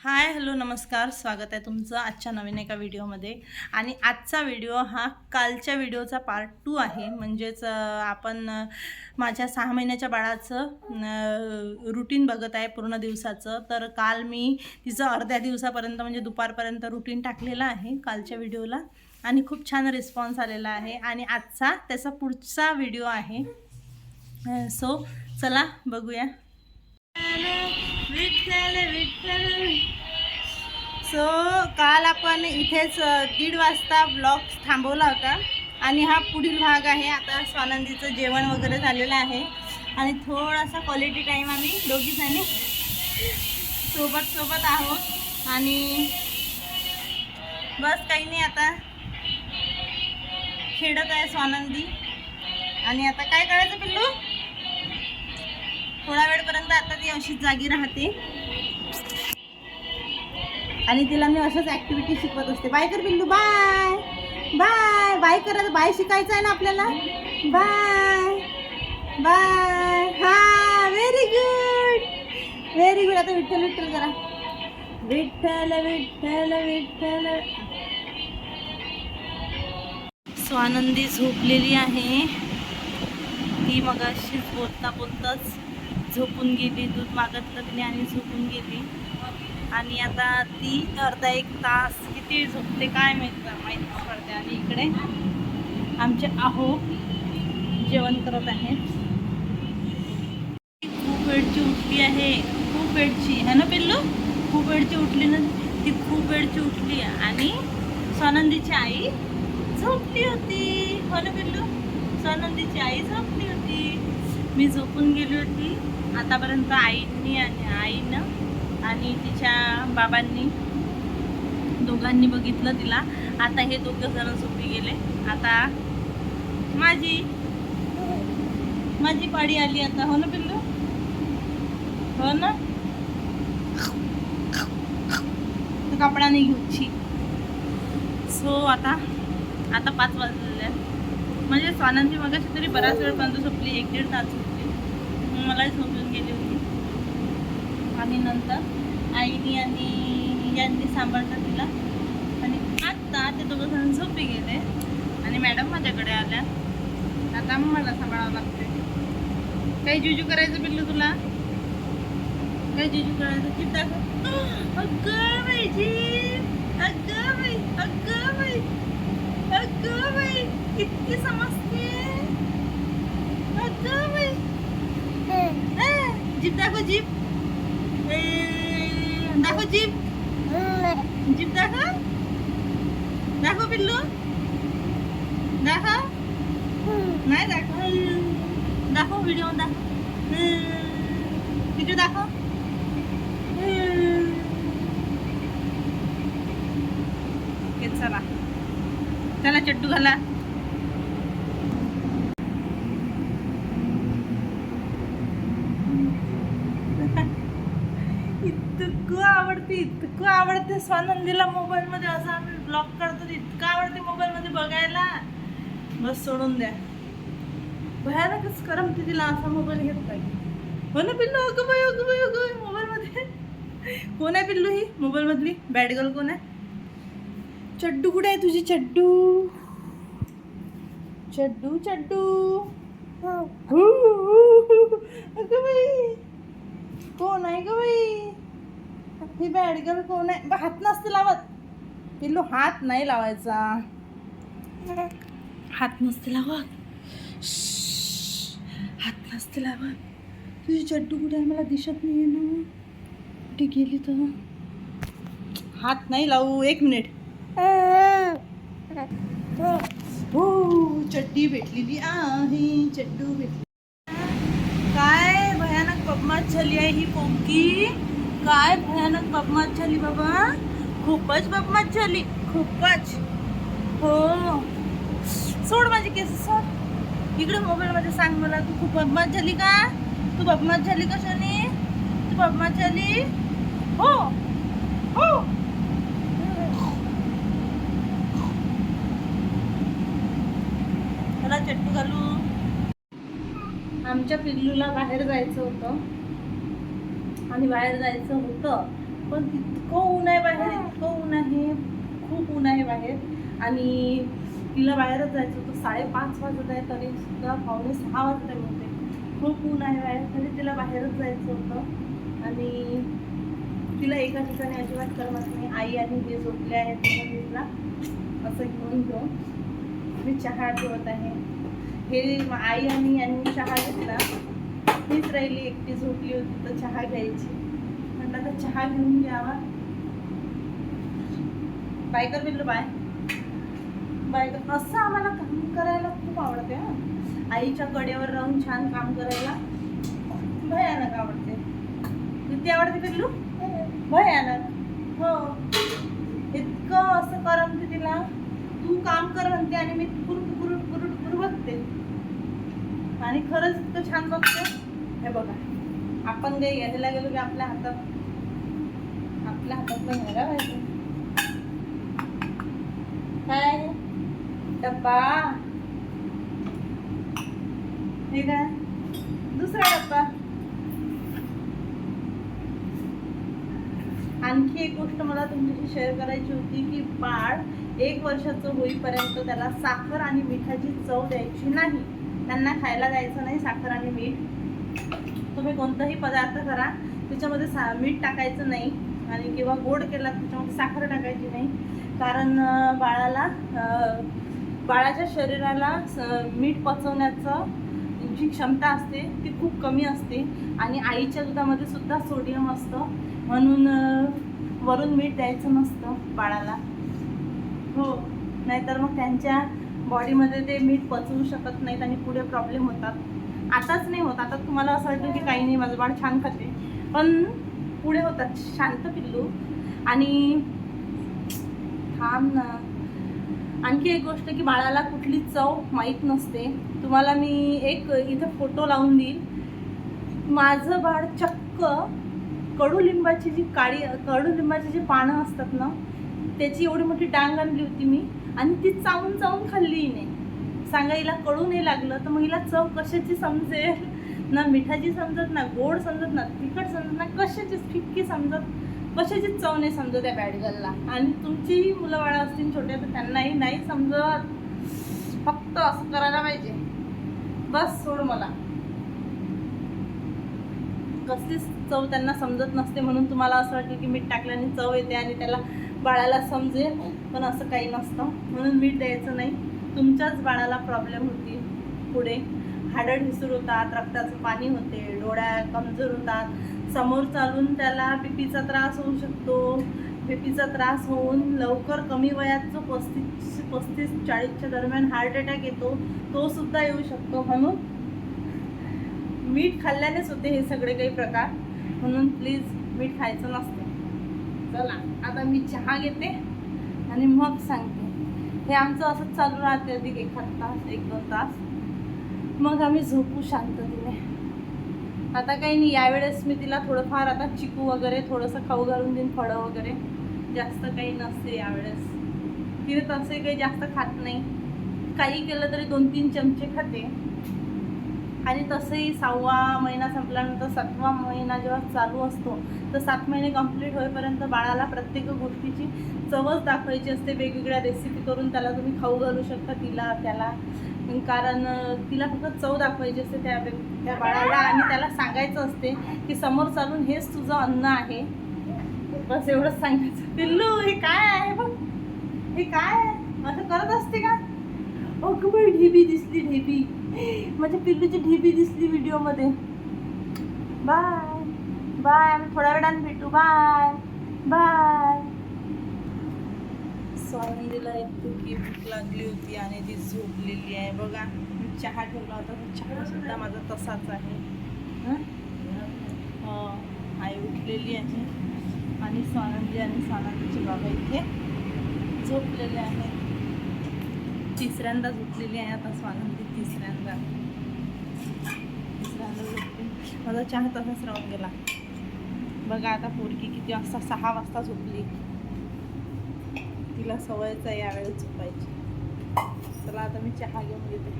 Hi hello नमस्कार. स्वागत आहे तुमचं आजच्या नवीन एका व्हिडिओमध्ये. आणि आजचा व्हिडिओ हा कालच्या व्हिडिओचा पार्ट टू आहे. म्हणजेच आपण माझ्या सहा महिन्याच्या बाळाचं रुटीन बघत आहे पूर्ण दिवसाचं. तर काल मी तिचं अर्ध्या दिवसापर्यंत म्हणजे दुपारपर्यंत रुटीन टाकलेलं आहे कालच्या व्हिडिओला. आणि खूप छान रिस्पॉन्स आलेला आहे. आणि आजचा त्याचा पुढचा व्हिडिओ आहे. सो चला बघूया. विठ्ठल विठ्ठल. सो काल आपण इथेच दीड वाजता ब्लॉग थांबवला होता. आणि हा पुढील भाग आहे. आता स्वानंदीचं जेवण वगैरे झालेलं आहे. आणि थोडासा क्वालिटी टाईम आम्ही दोघीजणी सोबत सोबत आहोत. आणि बस काही नाही आता. खेळत आहे स्वानंदी. आणि आता काय करायचं पिल्लू? थोडा वेळपर्यंत आता ती अशीच जागी राहते. आणि तिला मी अशाच ॲक्टिव्हिटी शिकवत असते. बाय कर बिल्लू बाय बाय बाय करा बाय शिकायचं आहे ना आपल्याला? बाय बाय हा व्हेरी गुड व्हेरी गुड आता विठ्ठल विठ्ठल करा. विठ्ठल विठ्ठल विठ्ठल. स्वानंदी झोपलेली आहे. ती मग अशीच बोलता बोलताच झोपून गेली दूध मागतलं तिने आणि झोपून गेली. आणि आता ती अर्धा एक तास किती झोपते काय माहीत माहीत पडते. आणि इकडे आमचे आहो जेवण करत आहेत. ती खूप वेळची उठली आहे खूप वेळची. है ना पिल्लू? खूप वेळची उठली ना? ती खूप वेळची उठली. आणि सोनंदीची आई झोपली होती. हो ना पिल्लू? सोनंदीची आई झोपली होती. मी झोपून गेली होती. आतापर्यंत आईनी आणि आईनं आणि तिच्या बाबांनी दोघांनी बघितलं तिला. आता हे दोघं जण झोपी गेले. आता माझी माझी पाडी आली आता. हो ना पिल्लू? हो ना? तर कपडा नाही घेऊची सो आता आता पाच वाजलेले म्हणजे स्वानंदी मगाशी तरी बराच वेळ वेळपर्यंत झोपली. एक दीड तास झोपली समजून झोपून गेली होती. आणि नंतर आईनी आणि यांनी सांभाळलं तिला. आणि आत्ता ते दोघं जण झोपी गेले. आणि मॅडम माझ्याकडे आल्या. आता मला सांभाळावं लागते काही जुजू करायचं बिल्लू तुला? काही जुजू करायचं चिंता अगं बाई अगं बाई! अगं बाई! अगं बाई! किती समजते अगं बाई जीप दाखव जीप दाखव जीप जीप दाखव दाखव पिल्लू दाखव नाही दाखव दाखव व्हिडिओ दाखव व्हिडिओ दाखव ओके, चला चला चट्टू घाला इतकं आवडते इतकं आवडते स्वानंदीला मोबाईलमध्ये असं आम्ही ब्लॉग करतो इतकं आवडते मोबाईलमध्ये बघायला. बस सोडून द्या. भयानकच करमते तिला असा मोबाईल घेत पाहिजे हो ना पिल्लू अगं बाई अगं बाई अगं बाई मोबाईलमध्ये. कोण आहे पिल्लू ही? मोबाईलमधली? बॅड गर्ल कोण आहे? चड्डू कुठे आहे तुझी चड्डू? चड्डू चड्डू. हू, अगं बाई. कोण आहे ग बाई? ही बॅड कोण आहे? बा, हात नसते लावत. पिल्लू हात नाही लावायचा. हात नसते लावत. हात नसते लावत. तुझी चड्डू कुठे आहे? मला दिसत नाही ना. कुठे गेली तर? हात नाही लावू. एक मिनिट. हो चड्डी भेटलेली आहे. चड्डू भेटली काय भयानक बदमाश झाली आहे ही पोंकी काय भयानक बदमाश झाली बाबा. खूपच बदमाश झाली. खूपच. हो. सोड माझी केस सोड. इकडे मोबाईलमध्ये सांग मला तू खूप बदमाश झाली का? तू बदमाश झाली कशाने? तू बदमाश झाली? हो. हो. चट्टू घालू. आमच्या पिल्लूला बाहेर जायचं होतं. आणि बाहेर जायचं होतं. पण इतकं ऊन आहे बाहेर इतकं ऊन आहे. खूप ऊन आहे बाहेर. आणि तिला बाहेरच जायचं होतं. साडेपाच वाजत आहे तरी सुद्धा पावणे सहा वाजता म्हणते खूप ऊन आहे बाहेर तरी तिला बाहेरच जायचं होतं. आणि तिला एका ठिकाणी अजिबात करमत नाही. आई आणि हे झोपले आहेत तिला असं घेऊन घेऊन मी चहा ठेवत आहे. हे आई आणि यांनी चहा घेतला. मीच राहिली एकटी झोपली होती तर चहा घ्यायची. म्हटलं तर चहा घेऊन घ्यावा बाय कर बिल्लू बाय. बाय कर असं आम्हाला काम करायला खूप आवडते हा. आईच्या कडेवर राहून छान काम करायला भयानक आवडते. किती आवडते पिल्लू? भयानक. हो. इतकं असं करमते तिला तू काम कर म्हणते आणि मी टुकुर टुकुर टुकुर टुकुर बघते. आणि खरंच इतकं छान बघते. हे बघा. आपण जे घ्यायला गेलो की आपल्या हातात आपल्या हातातलं घ्यायला पाहिजे काय डब्बा. हे काय? दुसरा डब्बा. आणखी एक गोष्ट मला तुमच्याशी शेअर करायची होती की बाळ एक वर्षाचं होईपर्यंत त्याला साखर आणि मिठाची चव द्यायची नाही. त्यांना खायला द्यायचं नाही साखर आणि मीठ. तुम्ही कोणताही पदार्थ करा त्याच्यामध्ये सा मीठ टाकायचं नाही आणि किंवा गोड केला त्याच्यामध्ये साखर टाकायची नाही. कारण बाळाला बाळाच्या शरीराला स- मीठ पचवण्याचं जी क्षमता असते ती खूप कमी असते आणि आईच्या दुधामध्ये सुद्धा सोडियम असतं. म्हणून वरून मीठ द्यायचं नसतं बाळाला. हो नाहीतर मग त्यांच्या बॉडीमध्ये ते मीठ पचवू शकत नाहीत आणि पुढे प्रॉब्लेम होतात. आताच नाही होत. आता तुम्हाला असं वाटतं की काही नाही माझं बाळ छान खाते. पण पुढे होतात. शांत पिल्लू. आणि थांब ना. आणखी एक गोष्ट की बाळाला कुठली चव माहीत नसते. तुम्हाला मी एक इथं फोटो लावून देईल. माझं बाळ चक्क कडुलिंबाची जी काळी कडुलिंबाची जी पानं असतात ना त्याची एवढी मोठी डांग आणली होती मी. आणि ती चावून चावून खाल्ली नाही सांगा हिला कळू नाही लागलं. तर मग हिला चव कशाची समजेल? ना मिठाची समजत ना गोड समजत ना तिखट समजत ना कशाचीच फिक्की समजत? कशाचीच चव नाही समजत त्या बॅडगलला आणि तुमचीही मुलं बाळं असतील छोट्या तर त्यांनाही नाही समजत. फक्त असं करायला पाहिजे. बस सोड मला. कसलीच चव त्यांना समजत नसते म्हणून तुम्हाला असं वाटतं की मीठ टाकल्याने चव येते आणि त्याला बाळाला समजेल. पण असं काही नसतं. म्हणून मीठ द्यायचं नाही. तुमच्याच बाळाला प्रॉब्लेम होती. पुढे हाडं ढिसूर होतात रक्ताचं पाणी होते डोळ्या कमजोर होतात. समोर चालून त्याला बीपीचा त्रास होऊ शकतो. बीपीचा त्रास होऊन लवकर कमी वयात जो पस्तीस पस्तीस चाळीसच्या दरम्यान हार्ट अटॅक येतो तो सुद्धा येऊ शकतो. म्हणून मीठ खाल्ल्यानेच होते हे सगळे काही प्रकार. म्हणून प्लीज मीठ खायचं नसते. चला आता मी चहा घेते आणि मग सांगते. हे आमचं असंच चालू राहते अधिक एखाद तास एक दोन तास. मग आम्ही झोपू शांततेने. आता काही नाही यावेळेस मी तिला थोडंफार आता चिकू वगैरे थोडंसं खाऊ घालून देईन फळं वगैरे. जास्त काही नसते यावेळेस. तिने तसे काही जास्त खात नाही. काही केलं तरी दोन तीन चमचे खाते. आणि तसंही सहावा महिना संपल्यानंतर सातवा महिना जेव्हा चालू असतो तर सात महिने कंप्लीट होईपर्यंत बाळाला प्रत्येक गोष्टीची चवच दाखवायची असते. वेगवेगळ्या रेसिपी करून त्याला तुम्ही खाऊ घालू शकता तिला त्याला. कारण तिला फक्त चव दाखवायची असते त्या त्या बाळाला आणि त्याला सांगायचं असते की समोर चालून हेच तुझं अन्न आहे. बस एवढंच सांगायचं. पिल्लू हे काय आहे बघ? हे काय आहे? असं करत असते का? ओ बाई ढेबी दिसली ढेबी. माझ्या पिल्लूची ढेबी दिसली व्हिडिओमध्ये. बाय बाय आम्ही थोड्या वेळाने भेटू. बाय बाय स्वानंदीला इतकी भूक लागली होती आणि ती झोपलेली आहे. बघा मी चहा ठेवला होता. तो चहा सुद्धा माझा तसाच आहे. आई उठलेली आहे. आणि स्वानंदी आणि स्वानंदीचे बाबा इथे झोपलेले आहेत. तिसऱ्यांदा झोपलेली आहे आता स्वानंदी तिसऱ्यांदा. तिसऱ्यांदा झोपली माझा चहा तसाच राहून गेला. बघा आता पोरगी किती वाजता सहा वाजता झोपली. तिला सवयच आहे यावेळेस झोपायची. चला आता मी चहा घेऊन घेते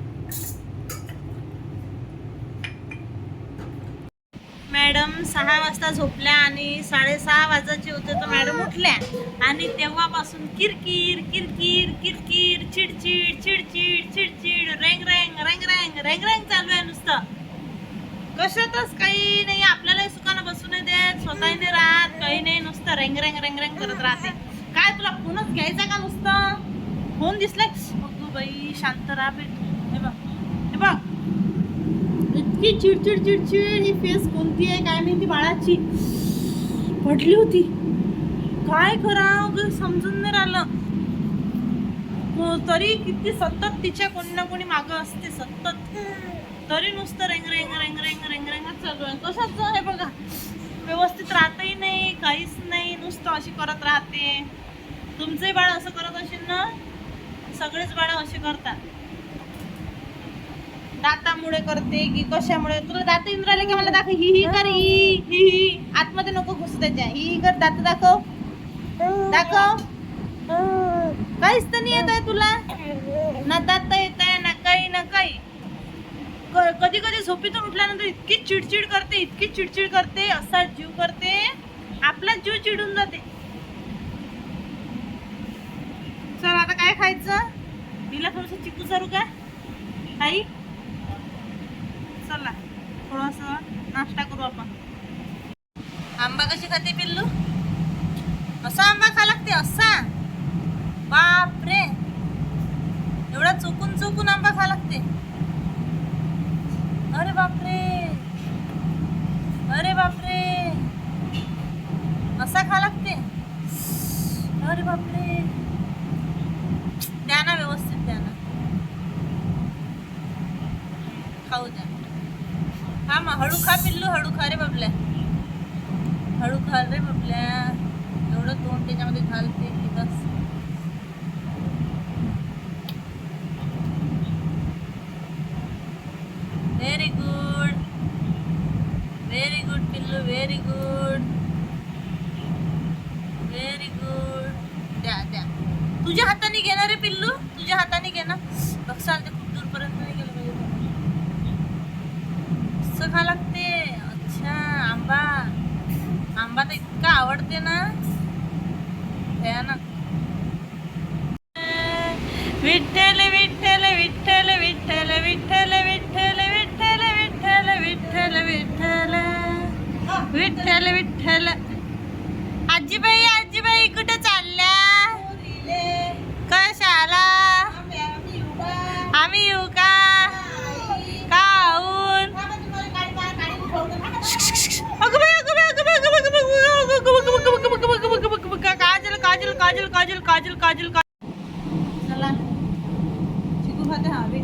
मॅडम सहा वाजता झोपल्या आणि साडेसहा वाजायचे होते तर मॅडम उठल्या. आणि तेव्हापासून किरकिर किरकिर किरकिर चिडचिड चिडचिड चिडचिड रेंग रेंग रेंग रेंग रेंग रेंग चालू आहे नुसतं. कशातच काही नाही आपल्यालाही सुखानं बसू नाही देत स्वतः नाही राहत काही नाही नुसतं रेंग रेंग रेंग रेंग करत राहते. काय तुला फोनच घ्यायचा का नुसतं? फोन दिसला बघू बाई शांत राहा बेट हे बघ. इतकी चिडचिड चिडचिड ही फेस कोणती आहे काय माहिती बाळाची. पडली होती. काय करावं समजून नाही राहिलं. हो, तरी किती सतत तिच्या कोणी ना कोणी मागं असते सतत. तरी नुसतं रेंग रेंग रेंग रेंग रेंग रेंगच चालू आहे. कशाच आहे बघा. व्यवस्थित राहतही नाही काहीच नाही नुसतं अशी करत राहते. तुमचंही बाळ असं करत असेल ना सगळेच बाळ असे करतात. दातामुळे करते की कशामुळे? तुला दात राहिले की मला दाखव. ही ही कर ही ही ही. आतमध्ये नको घुसू त्याच्या. ही ही कर दात दाखव. दाखव. काहीच तर नाही येत आहे तुला. ना दात येत आहे ना काही ना काही. कधी कधी झोपेतून उठल्यानंतर इतकी चिडचिड करते इतकी चिडचिड करते असा जीव करते. आपला जीव चिडून जाते. चल आता काय खायचं? तिला थोडस चिकू चारू का? आई? चला थोडस नाश्ता करू आपण. आंबा कशी खाते पिल्लू? असा आंबा खा लागते असा. आजीबाई आजीबाई कुठे चालल्या कशाला आम्ही येऊ का काऊन काजल काजल काजल काजल काजल काजल काजल चला चिकू खाते हवे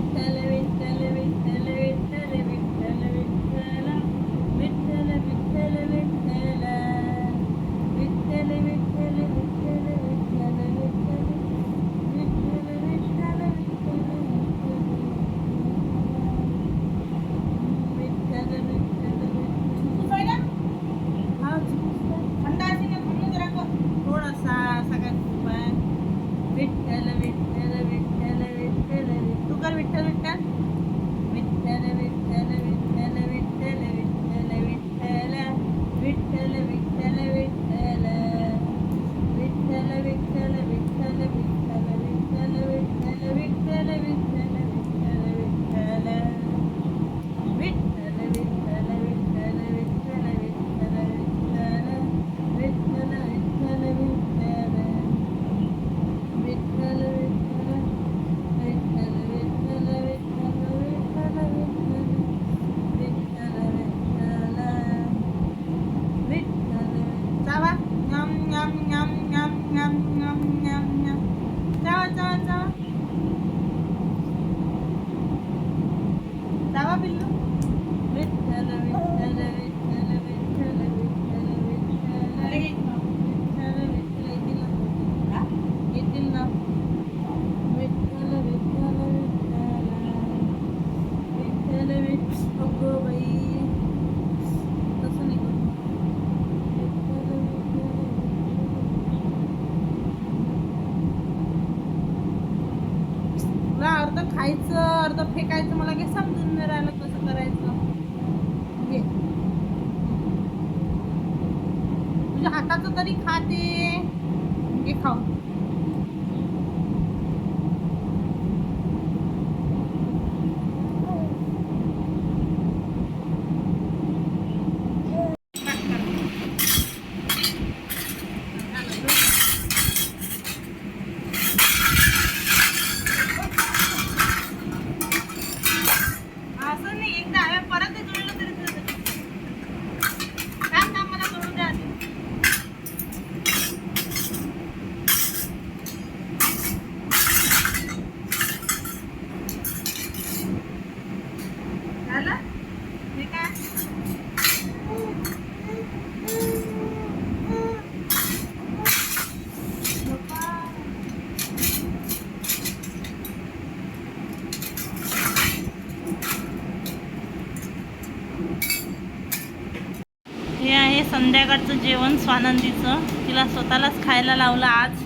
संध्याकाळचं जेवण स्वानंदीचं. तिला स्वतःलाच खायला लावलं आज.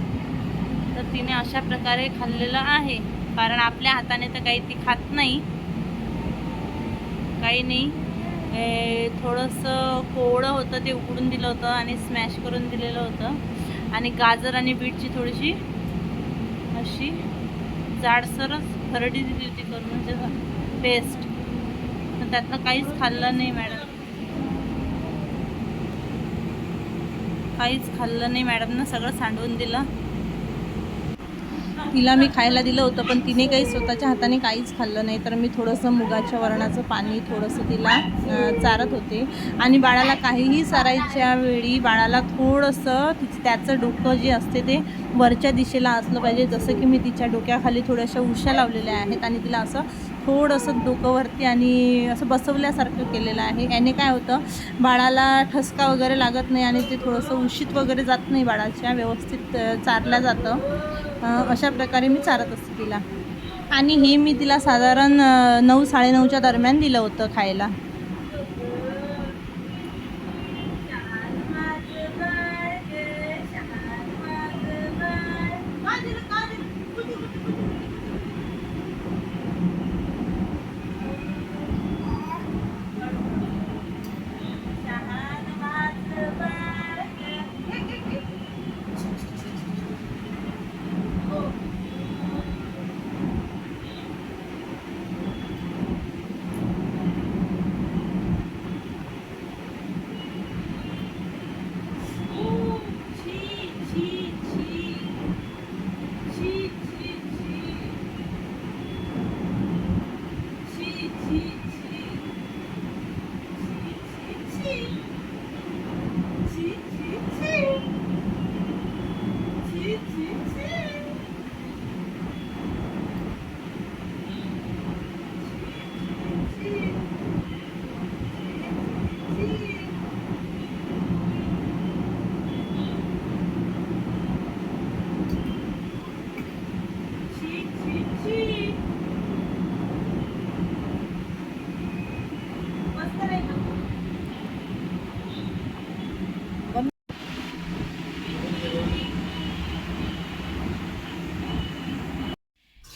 तर तिने अशा प्रकारे खाल्लेलं आहे. कारण आपल्या हाताने तर काही ती खात नाही. काही नाही. थोडंसं कोवळं होतं ते उकडून दिलं होतं आणि स्मॅश करून दिलेलं होतं. आणि गाजर आणि बीटची थोडीशी अशी जाडसरच खरडी दिली होती करून म्हणजे पेस्ट. पण त्यातनं काहीच खाल्लं नाही मॅडम. काहीच खाल्लं नाही मॅडमनं सगळं सांडवून दिलं. तिला मी खायला दिलं होतं पण तिने काही स्वतःच्या हाताने काहीच खाल्लं नाही. तर मी थोडंसं मुगाच्या वरणाचं पाणी थोडंसं तिला चारत होते. आणि बाळाला काहीही चारायच्या वेळी बाळाला थोडंसं तिचं त्याचं डोकं जे असते ते वरच्या दिशेला असलं पाहिजे. जसं की मी तिच्या डोक्याखाली थोड्याशा उशा लावलेल्या आहेत आणि तिला असं थोडंसं डोकंवरती आणि असं बसवल्यासारखं केलेलं आहे. याने काय होतं बाळाला ठसका वगैरे लागत नाही आणि ते थोडंसं उशीत वगैरे जात नाही बाळाच्या व्यवस्थित चारलं जातं. अशा प्रकारे मी चारत असते तिला. आणि हे मी तिला साधारण नऊ साडेनऊच्या दरम्यान दिलं होतं खायला.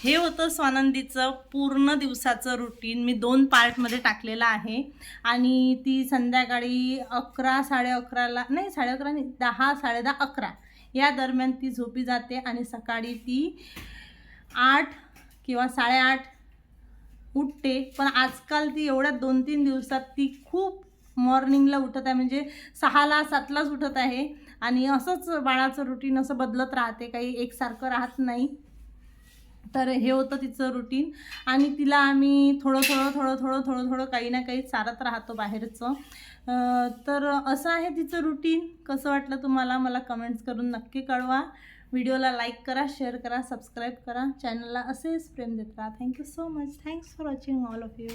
हे होतं स्वानंदीचं पूर्ण दिवसाचं रुटीन मी दोन पार्टमध्ये टाकलेलं आहे. आणि ती संध्याकाळी अकरा साडे अकराला नाही साडे अकरा नाही दहा साडे दहा अकरा या दरम्यान ती झोपी जाते आणि सकाळी ती आठ किंवा साडेआठ उठते. पण आजकाल ती एवढ्या दोन तीन दिवसात ती खूप मॉर्निंगला उठत आहे. म्हणजे सहाला सातलाच उठत आहे. आणि असंच बाळाचं रुटीन असं बदलत राहते. काही एकसारखं राहत नाही. तर हे होतं तिचं रुटीन आणि तिला आम्ही थोडं थोडं थोडं थोडं थोडं थोडं काही ना काही चारत राहतो बाहेरचं. तर असं आहे तिचं रुटीन कसं वाटलं तुम्हाला मला कमेंट्स करून नक्की कळवा. व्हिडिओला लाईक करा शेअर करा सबस्क्राईब करा. चॅनलला असेच प्रेम देत राहा. Thank you so much thanks for watching all of you